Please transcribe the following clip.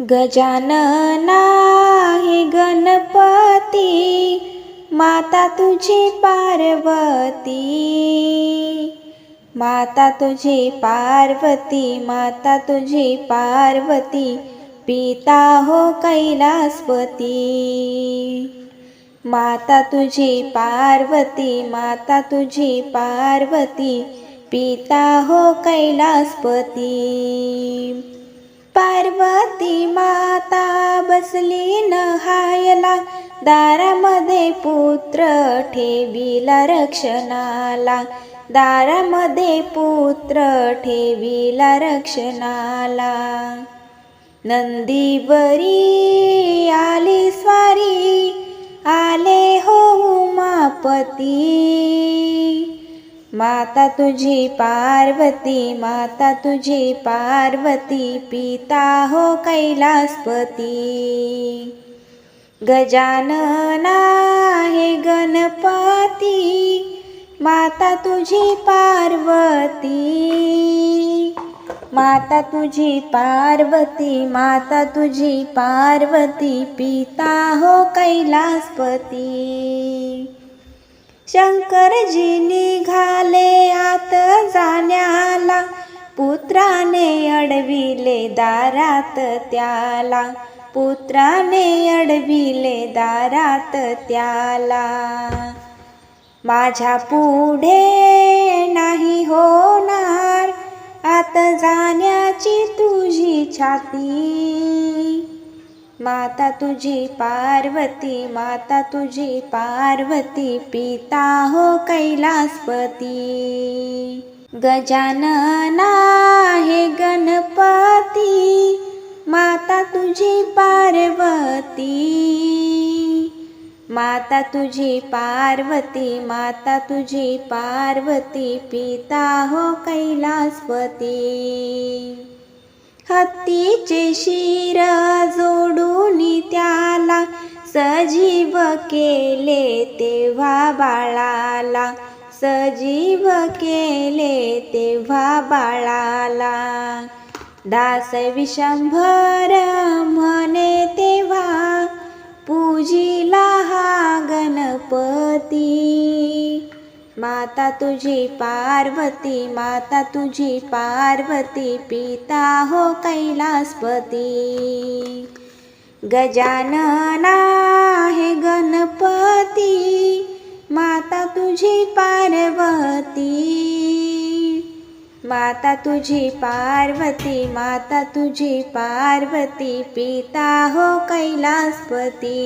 गजानना हे गणपती माता तुझी पार्वती. माता तुझी पार्वती माता तुझी पार्वती पिता हो कैलासपती. माता तुझी पार्वती माता तुझी पार्वती पिता हो कैलासपती. ती माता बसली नहायला दारामध्ये पुत्र ठेवीला रक्षणाला. दारामध्ये पुत्र ठेवीला रक्षणाला. नंदीवरी आली स्वारी आले हो उमापती. माता तुझी पार्वती माता तुझी पार्वती पिता हो कैलासपती. गजानना हे गणपती माता तुझी पार्वती. माता तुझी पार्वती माता तुझी पार्वती पिता हो कैलासपती. शंकरजी निघा जाण्याला. पुत्राने अडविले दारात त्याला. पुत्राने अडविले दारात त्याला. माझ्या पुढे नाही होणार. आत जाण्याची तुझी छाती. माता तुझी पार्वती माता तुझी पार्वती पिता हो कैलासपती. गजानना हे गणपती माता तुझी पार्वती. माता तुझी पार्वती माता तुझी पार्वती पिता हो कैलासपती. हत्तीचे शिर जोडून त्याला सजीव केले तेव्हा बाळाला. सजीव केले तेव्हा बाळाला. दास विशंभर म्हणे तेव्हा पूजिला हा गणपती. माता तुझी पार्वती माता तुझी पार्वती पिता हो कैलासपती. गजानना हे गण तुझी पार्वती माता तुझी पार्वती माता तुझी पार्वती पिता हो कैलासपती.